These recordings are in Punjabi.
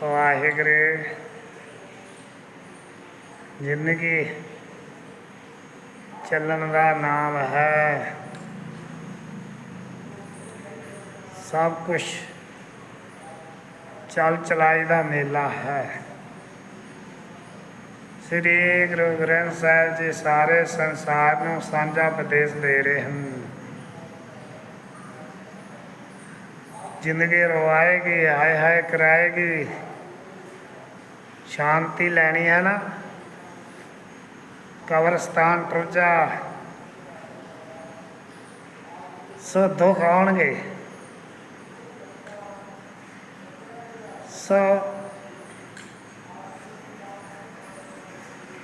ਵਾਹਿਗੁਰੂ। ਜ਼ਿੰਦਗੀ ਚੱਲਣ ਦਾ ਨਾਮ ਹੈ। ਸਭ ਕੁਝ ਚਲ ਚਲਾਈ ਦਾ ਮੇਲਾ ਹੈ। ਸ੍ਰੀ ਗੁਰੂ ਗ੍ਰੰਥ ਸਾਹਿਬ ਜੀ ਸਾਰੇ ਸੰਸਾਰ ਨੂੰ ਸਾਂਝਾ ਉਪਦੇਸ਼ ਦੇ ਰਹੇ ਹਨ। ਜ਼ਿੰਦਗੀ ਰਵਾਏਗੀ, ਹਾਏ ਹਾਏ ਕਰਾਏਗੀ। ਸ਼ਾਂਤੀ ਲੈਣੀ ਹੈ ਨਾ। ਕਬਰਸਤਾਨ ਟੁਰ ਜਾ ਸੋ ਦੁੱਖ ਆਉਣਗੇ। ਸੋ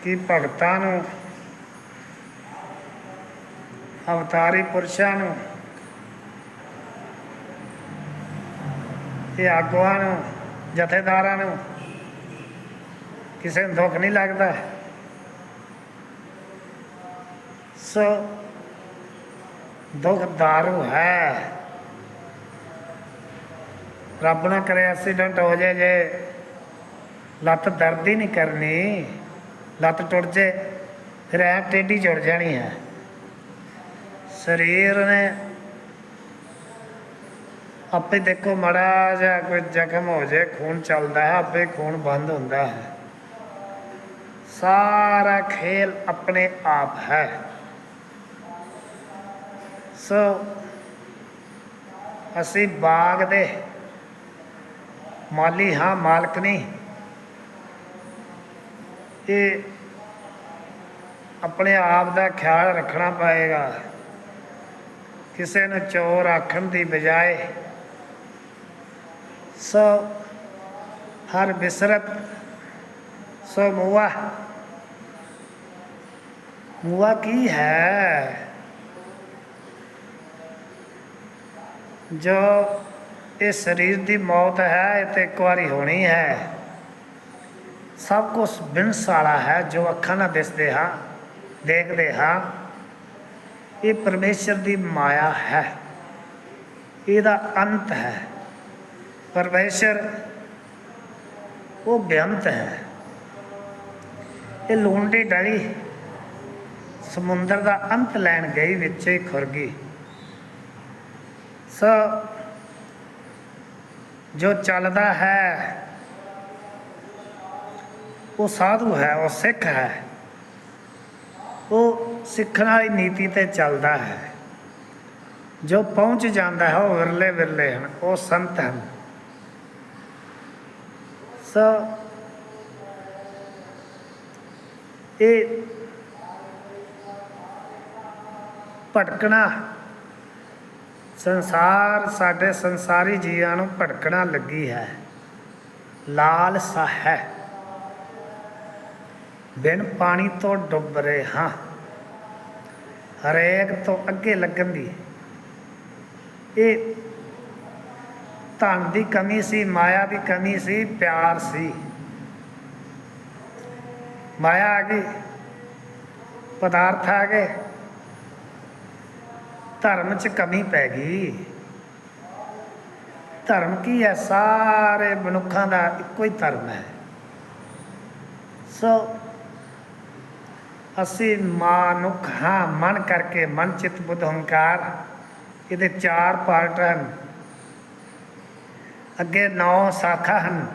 ਕਿ ਭਗਤਾਂ ਨੂੰ, ਅਵਤਾਰੀ ਪੁਰਸ਼ਾਂ ਨੂੰ ਇਹ ਆਗੂਆਂ ਨੂੰ, ਜਥੇਦਾਰਾਂ ਨੂੰ ਕਿਸੇ ਨੂੰ ਦੁੱਖ ਨਹੀਂ ਲੱਗਦਾ। ਸੋ ਦੁੱਖ ਦਾਰੂ ਹੈ। ਰੱਬ ਨਾ ਕਰੇ ਐਕਸੀਡੈਂਟ ਹੋ ਜਾਏ, ਜੇ ਲੱਤ ਦਰਦ ਹੀ ਨਹੀਂ ਕਰਨੀ, ਲੱਤ ਟੁੱਟ ਜੇ ਫਿਰ ਐ ਟੇਢੀ ਜੁੜ ਜਾਣੀ ਹੈ। ਸਰੀਰ ਨੇ ਆਪੇ ਦੇਖੋ ਮੜਾ ਜਾਂ ਕੋਈ ਜ਼ਖਮ ਹੋ ਜਾਏ, ਖੂਨ ਚੱਲਦਾ ਹੈ, ਆਪੇ ਖੂਨ ਬੰਦ ਹੁੰਦਾ ਹੈ। ਸਾਰਾ ਖੇਲ ਆਪਣੇ ਆਪ ਹੈ। ਸੋ ਅਸੀਂ ਬਾਗ ਦੇ ਮਾਲੀ ਹਾਂ, ਮਾਲਕ ਨਹੀਂ। ਇਹ ਆਪਣੇ ਆਪ ਦਾ ਖਿਆਲ ਰੱਖਣਾ ਪਏਗਾ। ਕਿਸੇ ਨੂੰ ਚੋਰ ਆਖਣ ਦੀ ਬਜਾਏ ਸੋ, ਹਰ ਬਿਸਰਤ, ਸੋ ਮੁਆ। ਮੁਆ ਕੀ ਹੈ? ਜੋ ਇਹ ਸਰੀਰ ਦੀ ਮੌਤ ਹੈ, ਇਹ ਤੇ ਇੱਕ ਵਾਰੀ ਹੋਣੀ ਹੈ। ਸਭ ਕੁਝ ਬਿਨਸ ਵਾਲਾ ਹੈ, ਜੋ ਅੱਖਾਂ ਨਾਲ ਦਿਸਦੇ ਹਾਂ, ਦੇਖਦੇ ਹਾਂ। ਇਹ ਪਰਮੇਸ਼ਰ ਦੀ ਮਾਇਆ ਹੈ। ਇਹਦਾ ਅੰਤ ਹੈ। ਪਰਮੇਸ਼ਰ, ਉਹ ਬੇਅੰਤ ਹੈ। ਇਹ ਲੂਣ ਡਲੀ ਸਮੁੰਦਰ ਦਾ ਅੰਤ ਲੈਣ ਗਈ, ਵਿੱਚ ਹੀ ਖੁਰ ਗਈ। ਸੋ, ਜੋ ਚੱਲਦਾ ਹੈ, ਉਹ ਸਾਧੂ ਹੈ, ਉਹ ਸਿੱਖ ਹੈ। ਉਹ ਸਿੱਖਣ ਵਾਲੀ ਨੀਤੀ ਤੇ ਚੱਲਦਾ ਹੈ। ਜੋ ਪਹੁੰਚ ਜਾਂਦਾ ਹੈ, ਉਹ ਵਿਰਲੇ ਵਿਰਲੇ ਹਨ, ਉਹ ਸੰਤ ਹਨ। ਸੋ ਇਹ ਭਟਕਣਾ, ਸੰਸਾਰ ਸਾਡੇ ਸੰਸਾਰੀ ਜੀਵਾਂ ਨੂੰ ਭਟਕਣਾ ਲੱਗੀ ਹੈ। ਲਾਲਸਾ ਹੈ। ਬਿਨ ਪਾਣੀ ਤੋਂ ਡੁੱਬ ਰਹੇ ਹਾਂ। ਹਰੇਕ ਤੋਂ ਅੱਗੇ ਲੱਗਣ ਦੀ। ਇਹ ਧਨ ਦੀ ਕਮੀ ਸੀ, ਮਾਇਆ ਦੀ ਕਮੀ ਸੀ, ਪਿਆਰ ਸੀ। ਮਾਇਆ ਆ ਗਈ, ਪਦਾਰਥ ਆ ਗਏ। ਧਰਮ 'ਚ ਕਮੀ ਪੈ ਗਈ। ਧਰਮ ਕੀ ਹੈ? ਸਾਰੇ ਮਨੁੱਖਾਂ ਦਾ ਇੱਕੋ ਹੀ ਧਰਮ ਹੈ। ਸੋ, ਅਸੀਂ ਮਨੁੱਖ ਹਾਂ, ਮਨ ਕਰਕੇ ਮਨ ਚਿਤ ਬੁੱਧ ਹੰਕਾਰ, ਇਹਦੇ ਚਾਰ ਪਾਰਟ ਹਨ। ਅੱਗੇ ਨੌ ਸਾਖਾ ਹਨ।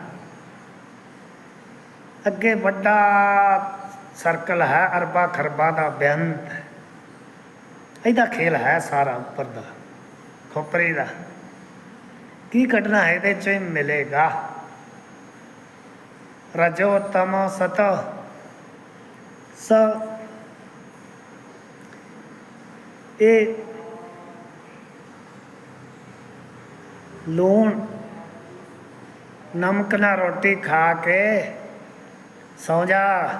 ਅੱਗੇ ਵੱਡਾ ਸਰਕਲ ਹੈ, ਅਰਬਾ ਖਰਬਾ ਦਾ ਬੇਅੰਤ ਇਹਦਾ ਖੇਲ ਹੈ ਸਾਰਾ ਉੱਪਰ ਦਾ, ਖੋਪਰੀ ਦਾ। ਕੀ ਕੱਢਣਾ ਹੈ ਇਹਦੇ 'ਚ ਮਿਲੇਗਾ। ਰਜੋ ਤਮ ਸਤ ਸ। ਇਹ ਲੂਣ ਨਮਕ ਨਾਲ ਰੋਟੀ ਖਾ ਕੇ ਸੌ ਜਾ।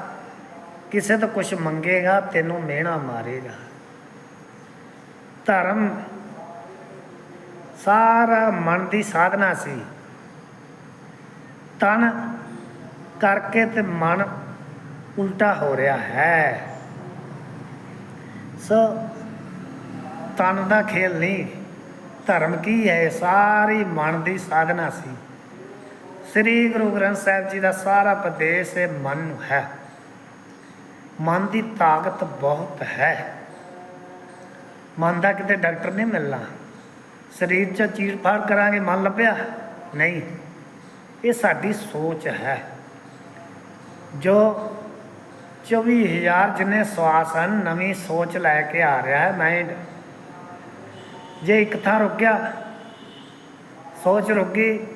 ਕਿਸੇ ਤੋਂ ਕੁਝ ਮੰਗੇਗਾ, ਤੈਨੂੰ ਮਿਹਣਾ ਮਾਰੇਗਾ। ਧਰਮ ਸਾਰਾ ਮਨ ਦੀ ਸਾਧਨਾ ਸੀ। ਤਨ ਕਰਕੇ ਤੇ ਮਨ ਉਲਟਾ ਹੋ ਰਿਹਾ ਹੈ। ਸੋ ਤਨ ਦਾ ਖੇਲ ਨਹੀਂ, ਧਰਮ ਕੀ ਹੈ? ਸਾਰੀ ਮਨ ਦੀ ਸਾਧਨਾ ਸੀ। ਸ੍ਰੀ ਗੁਰੂ ਗ੍ਰੰਥ ਸਾਹਿਬ ਜੀ ਦਾ ਸਾਰਾ ਉਪਦੇਸ਼ ਇਹ ਮਨ ਨੂੰ ਹੈ। ਮਨ ਦੀ ਤਾਕਤ ਬਹੁਤ ਹੈ। ਮਨ ਦਾ ਕਿਤੇ ਡਾਕਟਰ ਨਹੀਂ ਮਿਲਣਾ। ਸਰੀਰ 'ਚ ਚੀਰ ਫਾੜ ਕਰਾਂਗੇ, ਮਨ ਲੱਭਿਆ? ਨਹੀਂ। ਇਹ ਸਾਡੀ ਸੋਚ ਹੈ। ਜੋ 24000 ਜਿੰਨੇ ਸਵਾਸ ਹਨ, ਨਵੀਂ ਸੋਚ ਲੈ ਕੇ ਆ ਰਿਹਾ ਹੈ ਮਾਈਂਡ ਜੇ ਇੱਕ ਥਾਂ ਰੁਕ ਗਿਆ, ਸੋਚ ਰੁਕ ਗਈ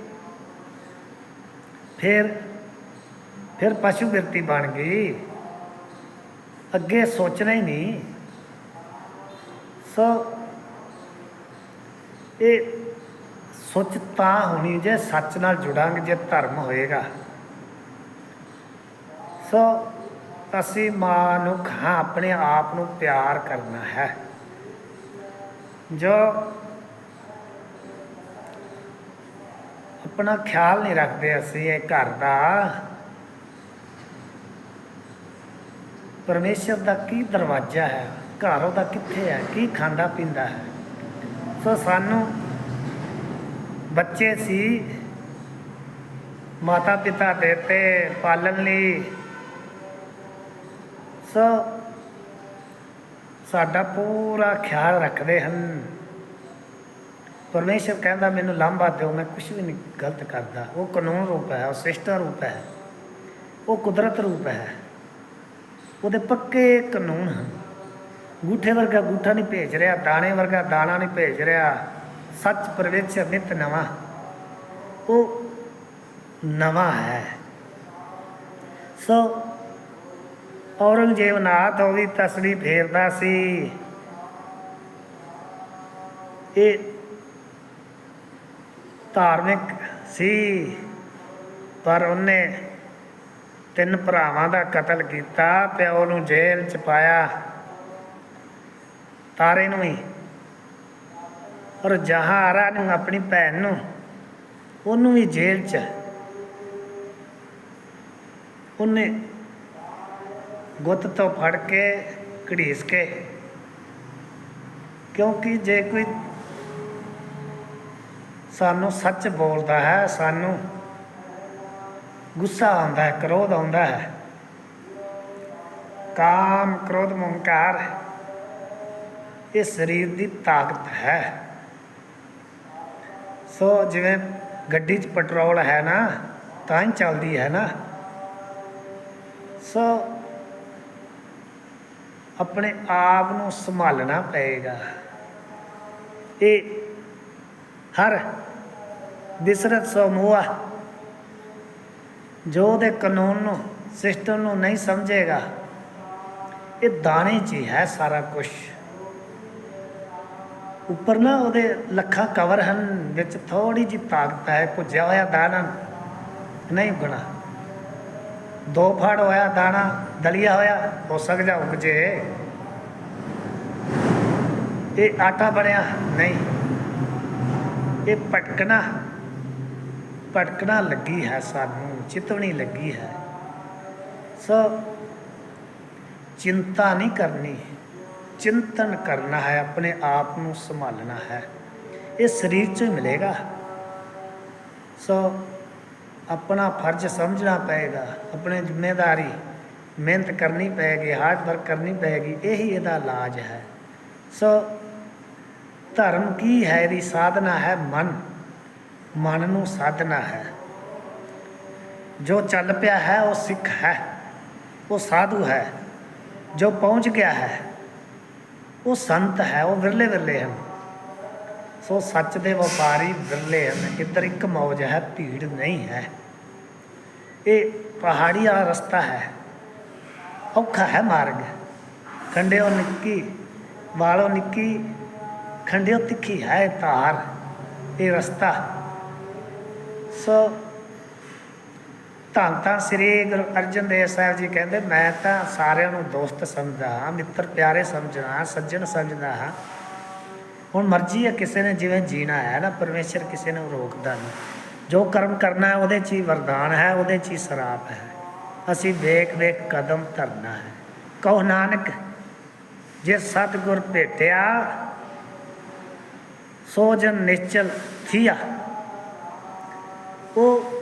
ਫਿਰ ਫਿਰ ਪਸ਼ੂ ਬਿਰਤੀ ਬਣ ਗਈ। ਅੱਗੇ ਸੋਚਣਾ ਹੀ ਨਹੀਂ। ਸੋ ਇਹ ਸੋਚ ਤਾਂ ਹੋਣੀ ਜੇ ਸੱਚ ਨਾਲ ਜੁੜਾਂਗੇ, ਜੇ ਧਰਮ ਹੋਏਗਾ। ਸੋ ਅਸੀਂ ਮਨੁੱਖ ਹਾਂ, ਆਪਣੇ ਆਪ ਨੂੰ ਪਿਆਰ ਕਰਨਾ ਹੈ। ਜੋ ਆਪਣਾ ਖਿਆਲ ਨਹੀਂ ਰੱਖਦੇ ਅਸੀਂ ਇਹ ਘਰ ਦਾ। ਪਰਮੇਸ਼ਰ ਦਾ ਕੀ ਦਰਵਾਜ਼ਾ ਹੈ? ਘਰ ਉਹਦਾ ਕਿੱਥੇ ਹੈ? ਕੀ ਖਾਂਦਾ ਪੀਂਦਾ ਹੈ? ਸੋ ਸਾਨੂੰ ਬੱਚੇ ਸੀ ਮਾਤਾ ਪਿਤਾ ਦੇ ਦੇਤੇ ਪਾਲਣ ਲਈ। ਸੋ ਸਾਡਾ ਪੂਰਾ ਖਿਆਲ ਰੱਖਦੇ ਹਨ। ਪਰਮੇਸ਼ਰ ਕਹਿੰਦਾ, ਮੈਨੂੰ ਲਾਂਭਾ ਦਿਓ, ਮੈਂ ਕੁਝ ਵੀ ਨਹੀਂ ਗਲਤ ਕਰਦਾ। ਉਹ ਕਾਨੂੰਨ ਰੂਪ ਹੈ, ਉਹ ਸਿਸ਼ਟਾ ਰੂਪ ਹੈ, ਉਹ ਕੁਦਰਤ ਰੂਪ ਹੈ। ਉਹਦੇ ਪੱਕੇ ਕਾਨੂੰਨ ਹਨ। ਗੂਠੇ ਵਰਗਾ ਗੂਠਾ ਨਹੀਂ ਭੇਜ ਰਿਹਾ, ਦਾਣੇ ਵਰਗਾ ਦਾਣਾ ਨਹੀਂ ਭੇਜ ਰਿਹਾ। ਸੱਚ ਪਰਵੇਸ਼ਰ ਨਿਤ ਨਵਾਂ। ਉਹ ਨਵਾਂ ਹੈ। ਸੋ ਔਰੰਗਜ਼ੇਬ ਨਾਥ, ਉਹਦੀ ਵੀ ਤਸਵੀਰ ਫੇਰਦਾ ਸੀ। ਇਹ ਧਾਰਮਿਕ ਸੀ, ਪਰ ਉਹਨੇ ਤਿੰਨ ਭਰਾਵਾਂ ਦਾ ਕਤਲ ਕੀਤਾ ਪਿਓ ਨੂੰ ਜੇਲ੍ਹ ਚ ਪਾਇਆ। ਤਾਰੇ ਨੂੰ ਹੀ ਔਰ ਜਹਾਰਾ ਨੂੰ, ਆਪਣੀ ਭੈਣ ਨੂੰ, ਉਹਨੂੰ ਵੀ ਜੇਲ੍ਹ ਚ। ਉਹਨੇ ਗੁੱਤ ਤੋਂ ਫੜ ਕੇ, ਘੜੀਸ ਕੇ। ਕਿਉਂਕਿ ਜੇ ਕੋਈ ਸਾਨੂੰ ਸੱਚ ਬੋਲਦਾ ਹੈ, ਸਾਨੂੰ ਗੁੱਸਾ ਆਉਂਦਾ ਹੈ, ਕ੍ਰੋਧ ਆਉਂਦਾ ਹੈ। ਕਾਮ ਕ੍ਰੋਧ ਮੁੰਕਾਰ ਇਹ ਸਰੀਰ ਦੀ ਤਾਕਤ ਹੈ। ਸੋ ਜਿਵੇਂ ਗੱਡੀ 'ਚ ਪੈਟਰੋਲ ਹੈ ਨਾ, ਤਾਂ ਹੀ ਚੱਲਦੀ ਹੈ ਨਾ। ਸੋ ਆਪਣੇ ਆਪ ਨੂੰ ਸੰਭਾਲਣਾ ਪਏਗਾ। ਇਹ ਹਰ ਬਿਸਰਤ ਸਮੂਹ ਜੋ ਉਹਦੇ ਕਾਨੂੰਨ ਨੂੰ ਸਿਸਟਮ ਨੂੰ ਨਹੀਂ ਸਮਝੇਗਾ, ਇਹ ਦਾਣੇ 'ਚ ਹੀ ਹੈ ਸਾਰਾ ਕੁਝ ਉੱਪਰ ਨਾ ਉਹਦੇ ਲੱਖਾਂ ਕਵਰ ਹਨ, ਵਿੱਚ ਥੋੜੀ ਜੀ ਤਾਕਤ ਹੈ, ਭੁੱਜਿਆ ਹੋਇਆ ਦਾਣਾ। ਨਹੀਂ ਉਗਣਾ। ਦੋ ਫੜ ਹੋਇਆ ਦਾਣਾ, ਦਲੀਆ ਹੋਇਆ, ਹੋ ਸਕਦਾ ਉਗ ਜੇ ਇਹ ਆਟਾ ਬਣਿਆ, ਨਹੀਂ। ਇਹ ਪਟਕਣਾ ਪਟਕਣਾ ਲੱਗੀ ਹੈ ਸਾਨੂੰ, ਚਿਤਵਣੀ ਲੱਗੀ ਹੈ। ਸੋ ਚਿੰਤਾ ਨਹੀਂ ਕਰਨੀ, ਚਿੰਤਨ ਕਰਨਾ ਹੈ, ਆਪਣੇ ਆਪ ਨੂੰ ਸੰਭਾਲਣਾ ਹੈ। ਇਹ ਸਰੀਰ ਚੋਂ ਹੀ ਮਿਲੇਗਾ। ਸੋ ਆਪਣਾ ਫਰਜ਼ ਸਮਝਣਾ ਪਏਗਾ, ਆਪਣੇ ਜ਼ਿੰਮੇਵਾਰੀ ਮਿਹਨਤ ਕਰਨੀ ਪਏਗੀ ਹਾਰਡ ਵਰਕ ਕਰਨੀ ਪਏਗੀ, ਇਹੀ ਇਹਦਾ ਇਲਾਜ ਹੈ। ਸੋ ਧਰਮ ਕੀ ਹੈ, ਇਹਦੀ ਸਾਧਨਾ ਹੈ, ਮਨ। ਮਨ ਨੂੰ ਸਾਧਨਾ ਹੈ। ਜੋ ਚੱਲ ਪਿਆ ਹੈ, ਉਹ ਸਿੱਖ ਹੈ। ਉਹ ਸਾਧੂ ਹੈ। ਜੋ ਪਹੁੰਚ ਗਿਆ ਹੈ, ਉਹ ਸੰਤ ਹੈ। ਉਹ ਵਿਰਲੇ ਵਿਰਲੇ ਹਨ। ਸੋ ਸੱਚ ਦੇ ਵਪਾਰੀ ਵਿਰਲੇ ਹਨ। ਇੱਧਰ ਇੱਕ ਮੌਜ ਹੈ, ਭੀੜ ਨਹੀਂ ਹੈ। ਇਹ ਪਹਾੜੀ ਵਾਲਾ ਰਸਤਾ ਹੈ। ਔਖਾ ਹੈ ਮਾਰਗ। ਖੰਡਿਓ ਨਿੱਕੀ, ਵਾਲੋ ਨਿੱਕੀ, ਖੰਡਿਓ ਤਿੱਖੀ ਹੈ ਤਾਰ ਇਹ ਰਸਤਾ ਸੋ ਧੰਨ ਧੰਨ ਸ੍ਰੀ ਗੁਰੂ ਅਰਜਨ ਦੇਵ ਸਾਹਿਬ ਜੀ ਕਹਿੰਦੇ, ਮੈਂ ਤਾਂ ਸਾਰਿਆਂ ਨੂੰ ਦੋਸਤ ਸਮਝਦਾ ਹਾਂ, ਮਿੱਤਰ ਪਿਆਰੇ ਸਮਝਦਾ ਹਾਂ, ਸੱਜਣ ਸਮਝਦਾ ਹਾਂ। ਹੁਣ ਮਰਜ਼ੀ ਹੈ ਕਿਸੇ ਨੇ ਜਿਵੇਂ ਜੀਣਾ ਹੈ ਨਾ, ਪਰਮੇਸ਼ਰ ਕਿਸੇ ਨੂੰ ਰੋਕਦਾ ਨਹੀਂ। ਜੋ ਕਰਮ ਕਰਨਾ ਹੈ, ਉਹਦੇ 'ਚ ਹੀ ਵਰਦਾਨ ਹੈ, ਉਹਦੇ 'ਚ ਹੀ ਸਰਾਪ ਹੈ। ਅਸੀਂ ਵੇਖ ਵੇਖ ਕਦਮ ਧਰਨਾ ਹੈ। ਕਹੋ ਨਾਨਕ, ਜੇ ਸਤਿਗੁਰ ਭੇਟਿਆ ਸੋ ਜਨ ਨਿਸ਼ਚਲ ਥੀਆ। ਉਹ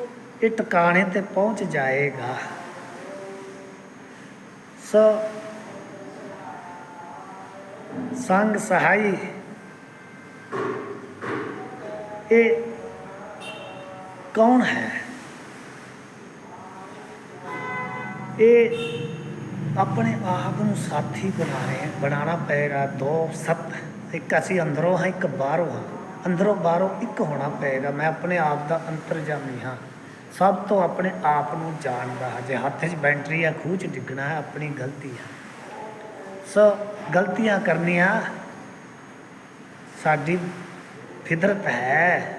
ਇਹ ਟਿਕਾਣੇ ਤੇ ਪਹੁੰਚ ਜਾਏਗਾ। ਸੋ ਸੰਗ ਸਹਾਈ, ਇਹ ਕੌਣ ਹੈ? ਇਹ ਆਪਣੇ ਆਪ ਨੂੰ ਸਾਥੀ ਬਣਾ ਰਹੇ, ਬਣਾਉਣਾ ਪਏਗਾ ਦੋ ਸੱਤ, ਇੱਕ ਅਸੀਂ ਅੰਦਰੋਂ ਹਾਂ, ਇੱਕ ਬਾਹਰੋਂ ਹਾਂ। ਅੰਦਰੋਂ ਬਾਹਰੋਂ ਇੱਕ ਹੋਣਾ ਪਏਗਾ। ਮੈਂ ਆਪਣੇ ਆਪ ਦਾ ਅੰਤਰਜਾਮੀ ਹਾਂ। ਸਭ ਤੋਂ ਆਪਣੇ ਆਪ ਨੂੰ ਜਾਣਦਾ ਹਾਂ। ਜੇ ਹੱਥ 'ਚ ਬੈਟਰੀ ਆ, ਖੂਹ 'ਚ ਡਿੱਗਣਾ ਹੈ, ਆਪਣੀ ਗਲਤੀ ਹੈ ਸੋ ਗਲਤੀਆਂ ਕਰਨੀਆਂ ਸਾਡੀ ਫਿਦਰਤ ਹੈ।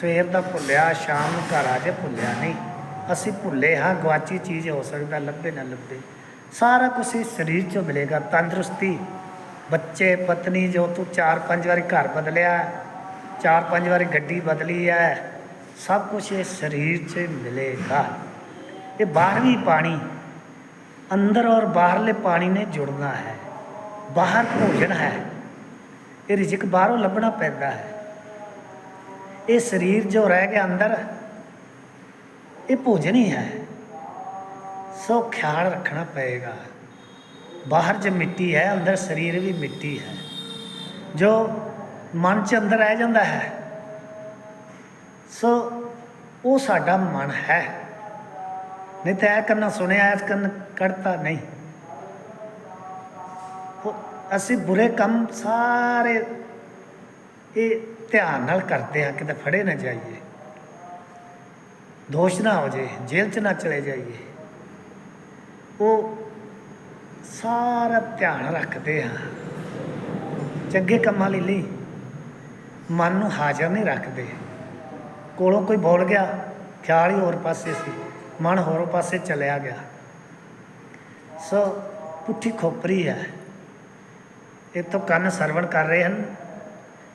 ਸਵੇਰ ਦਾ ਭੁੱਲਿਆ, ਸ਼ਾਮ ਨੂੰ ਘਰ ਆ ਜੇ ਭੁੱਲਿਆ ਨਹੀਂ। ਅਸੀਂ ਭੁੱਲੇ ਹਾਂ ਗਵਾਚੀ ਚੀਜ਼ ਹੋ ਸਕਦਾ, ਲੱਭੇ ਨਾ ਲੱਭੇ। ਸਾਰਾ ਕੁਝ ਸਰੀਰ ਚੋਂ ਮਿਲੇਗਾ, ਤੰਦਰੁਸਤੀ ਬੱਚੇ, ਪਤਨੀ ਜੋ ਤੂੰ ਚਾਰ ਪੰਜ ਵਾਰੀ ਘਰ ਬਦਲਿਆ, ਚਾਰ ਪੰਜ ਵਾਰੀ ਗੱਡੀ ਬਦਲੀ ਹੈ ਸਭ ਕੁਝ ਇਹ ਸਰੀਰ 'ਚ ਮਿਲੇਗਾ। ਇਹ ਬਾਹਰਵੀ ਪਾਣੀ ਅੰਦਰ ਔਰ ਬਾਹਰਲੇ ਪਾਣੀ ਨੇ ਜੁੜਨਾ ਹੈ, ਬਾਹਰ ਭੋਜਨ ਹੈ। ਇਹ ਰਿਜਕ ਬਾਹਰੋਂ ਲੱਭਣਾ ਪੈਂਦਾ ਹੈ। ਇਹ ਸਰੀਰ ਜੋ ਰਹਿ ਗਿਆ ਅੰਦਰ, ਇਹ ਭੋਜਨ ਹੀ ਹੈ। ਸੋ ਖਿਆਲ ਰੱਖਣਾ ਪਏਗਾ। ਬਾਹਰ ਜੇ ਮਿੱਟੀ ਹੈ, ਅੰਦਰ ਸਰੀਰ ਵੀ ਮਿੱਟੀ ਹੈ। ਜੋ ਮਨ ਚ ਅੰਦਰ ਰਹਿ ਜਾਂਦਾ ਹੈ, ਸੋ ਉਹ ਸਾਡਾ ਮਨ ਹੈ। ਨਹੀਂ ਤਾਂ ਇਹ ਕਰਨਾ ਸੁਣਿਆ, ਇਸ ਕੰਨ ਕੱਢਤਾ ਨਹੀਂ। ਅਸੀਂ ਬੁਰੇ ਕੰਮ ਸਾਰੇ ਇਹ ਧਿਆਨ ਨਾਲ ਕਰਦੇ ਹਾਂ, ਕਿਤੇ ਫੜੇ ਨਾ ਜਾਈਏ। ਦੋਸ਼ ਨਾ ਹੋ ਜੇ ਜੇਲ੍ਹ 'ਚ ਨਾ ਚਲੇ ਜਾਈਏ। ਉਹ ਸਾਰਾ ਧਿਆਨ ਰੱਖਦੇ ਹਾਂ। ਚੰਗੇ ਕੰਮਾਂ ਲਈ ਲਈ ਮਨ ਨੂੰ ਹਾਜ਼ਰ ਨਹੀਂ ਰੱਖਦੇ। ਕੋਲੋਂ ਕੋਈ ਬੋਲ ਗਿਆ, ਖਿਆਲ ਹੀ ਹੋਰ ਪਾਸੇ ਸੀ। ਮਨ ਹੋਰ ਪਾਸੇ ਚਲਿਆ ਗਿਆ। ਸੋ ਪੁੱਠੀ ਖੋਪਰੀ ਹੈ। ਇਹ ਤੋਂ ਕੰਨ ਸਰਵਣ ਕਰ ਰਹੇ ਹਨ।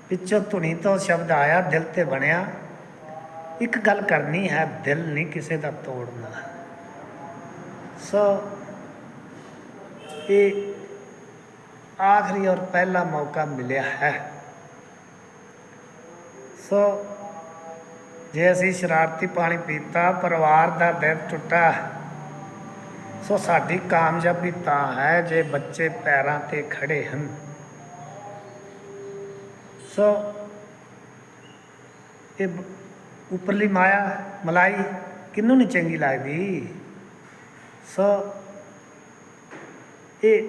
ਪਿੱਛੋਂ ਧੁਨੀ ਤੋਂ ਸ਼ਬਦ ਆਇਆ, ਦਿਲ ਤੇ ਬਣਿਆ। ਇੱਕ ਗੱਲ ਕਰਨੀ ਹੈ, ਦਿਲ ਨਹੀਂ ਕਿਸੇ ਦਾ ਤੋੜਨਾ। ਸੋ ਇਹ ਆਖਰੀ ਔਰ ਪਹਿਲਾ ਮੌਕਾ ਮਿਲਿਆ ਹੈ। ਸੋ ਜੇ ਅਸੀਂ ਸ਼ਰਾਰਤੀ ਪਾਣੀ ਪੀਤਾ, ਪਰਿਵਾਰ ਦਾ ਦਿਲ ਟੁੱਟਾ, ਸੋ ਸਾਡੀ ਕਾਮਯਾਬੀ ਤਾਂ ਹੈ ਜੇ ਬੱਚੇ ਪੈਰਾਂ ਤੇ ਖੜੇ ਹਨ। ਸੋ ਇਹ ਬ- ਉੱਪਰਲੀ ਮਾਇਆ, ਮਲਾਈ ਕਿਹਨੂੰ ਨਹੀਂ ਚੰਗੀ ਲੱਗਦੀ? ਸੋ ਇਹ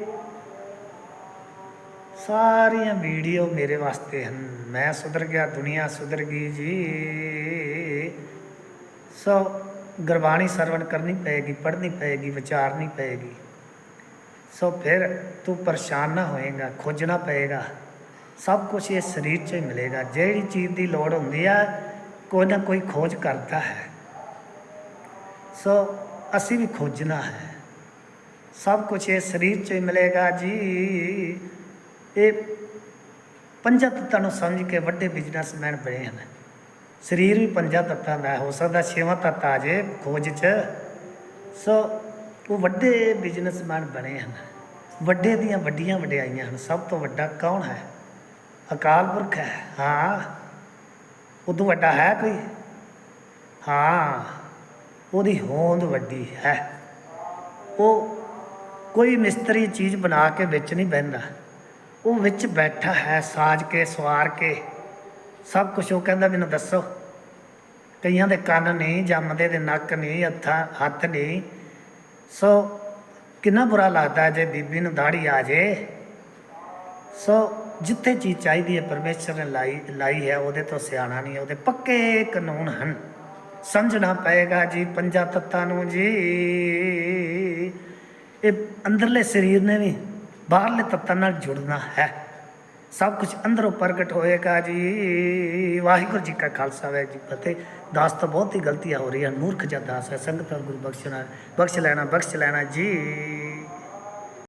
ਸਾਰੀਆਂ ਵੀਡੀਓ ਮੇਰੇ ਵਾਸਤੇ ਹਨ। ਮੈਂ ਸੁਧਰ ਗਿਆ, ਦੁਨੀਆ ਸੁਧਰ ਗਈ ਜੀ। ਸੋ ਗੁਰਬਾਣੀ ਸਰਵਣ ਕਰਨੀ ਪਏਗੀ, ਪੜ੍ਹਨੀ ਪਏਗੀ, ਵਿਚਾਰਨੀ ਪਏਗੀ। ਸੋ ਫਿਰ ਤੂੰ ਪਰੇਸ਼ਾਨ ਨਾ ਹੋਏਗਾ, ਖੋਜਣਾ ਪਏਗਾ। ਸਭ ਕੁਝ ਇਹ ਸਰੀਰ 'ਚ ਹੀ ਮਿਲੇਗਾ। ਜਿਹੜੀ ਚੀਜ਼ ਦੀ ਲੋੜ ਹੁੰਦੀ ਆ, ਕੋਈ ਨਾ ਕੋਈ ਖੋਜ ਕਰਦਾ ਹੈ। ਸੋ ਅਸੀਂ ਵੀ ਖੋਜਣਾ ਹੈ। ਸਭ ਕੁਝ ਇਹ ਸਰੀਰ 'ਚ ਹੀ ਮਿਲੇਗਾ ਜੀ। ਇਹ ਪੰਜਾਂ ਤੱਤਾਂ ਨੂੰ ਸਮਝ ਕੇ ਵੱਡੇ ਬਿਜ਼ਨਸਮੈਨ ਬਣੇ ਹਨ। ਸਰੀਰ ਵੀ ਪੰਜਾਂ ਤੱਤਾਂ ਦਾ ਹੋ ਸਕਦਾ, ਛੇਵਾਂ ਤੱਤ ਆ ਜੇ ਖੋਜ 'ਚ। ਸੋ ਉਹ ਵੱਡੇ ਬਿਜ਼ਨਸਮੈਨ ਬਣੇ ਹਨ। ਵੱਡੇ ਦੀਆਂ ਵੱਡੀਆਂ ਵਡਿਆਈਆਂ ਹਨ। ਸਭ ਤੋਂ ਵੱਡਾ ਕੌਣ ਹੈ? ਅਕਾਲ ਪੁਰਖ ਹੈ। ਹਾਂ। ਉਦੋਂ ਵੱਡਾ ਹੈ ਕੋਈ? ਹਾਂ। ਉਹਦੀ ਹੋਂਦ ਵੱਡੀ ਹੈ। ਉਹ ਕੋਈ ਮਿਸਤਰੀ ਚੀਜ਼ ਬਣਾ ਕੇ ਵਿੱਚ ਨਹੀਂ ਬਹਿੰਦਾ। ਉਹ ਵਿੱਚ ਬੈਠਾ ਹੈ, ਸਾਜ ਕੇ, ਸਵਾਰ ਕੇ। ਸਭ ਕੁਝ ਉਹ ਕਹਿੰਦਾ, ਮੈਨੂੰ ਦੱਸੋ। ਕਈਆਂ ਦੇ ਕੰਨ ਨਹੀਂ, ਜੰਮਦੇ ਦੇ ਨੱਕ ਨਹੀਂ, ਹੱਥਾਂ, ਹੱਥ ਨਹੀਂ। ਸੋ ਕਿੰਨਾ ਬੁਰਾ ਲੱਗਦਾ ਜੇ ਬੀਬੀ ਨੂੰ ਦਾੜੀ ਆ ਜੇ। ਸੋ ਜਿੱਥੇ ਚੀਜ਼ ਚਾਹੀਦੀ ਹੈ, ਪਰਮੇਸ਼ਰ ਨੇ ਲਾਈ ਲਾਈ ਹੈ, ਉਹਦੇ ਤੋਂ ਸਿਆਣਾ ਨਹੀਂ ਉਹਦੇ ਪੱਕੇ ਕਾਨੂੰਨ ਹਨ। ਸਮਝਣਾ ਪਏਗਾ ਜੀ, ਪੰਜਾਂ ਤੱਤਾਂ ਨੂੰ ਜੀ। ਇਹ ਅੰਦਰਲੇ ਸਰੀਰ ਨੇ ਵੀ ਬਾਹਰਲੇ ਤੱਤਾਂ ਨਾਲ ਜੁੜਨਾ ਹੈ। ਸਭ ਕੁਝ ਅੰਦਰੋਂ ਪ੍ਰਗਟ ਹੋਏਗਾ ਜੀ। ਵਾਹਿਗੁਰੂ ਜੀ ਕਾ ਖਾਲਸਾ, ਵਾਹਿਗੁਰੂ ਜੀ ਫਤਿਹ। ਦਾਸ ਤਾਂ ਬਹੁਤ ਹੀ ਗਲਤੀਆਂ ਹੋ ਰਹੀਆਂ, ਮੂਰਖ ਜਾਂ ਦਾਸ ਹੈ। ਸੰਗਤ ਔਰ ਗੁਰੂ ਬਖਸ਼ਣਾ ਬਖਸ਼ ਲੈਣਾ ਬਖਸ਼ ਲੈਣਾ ਜੀ।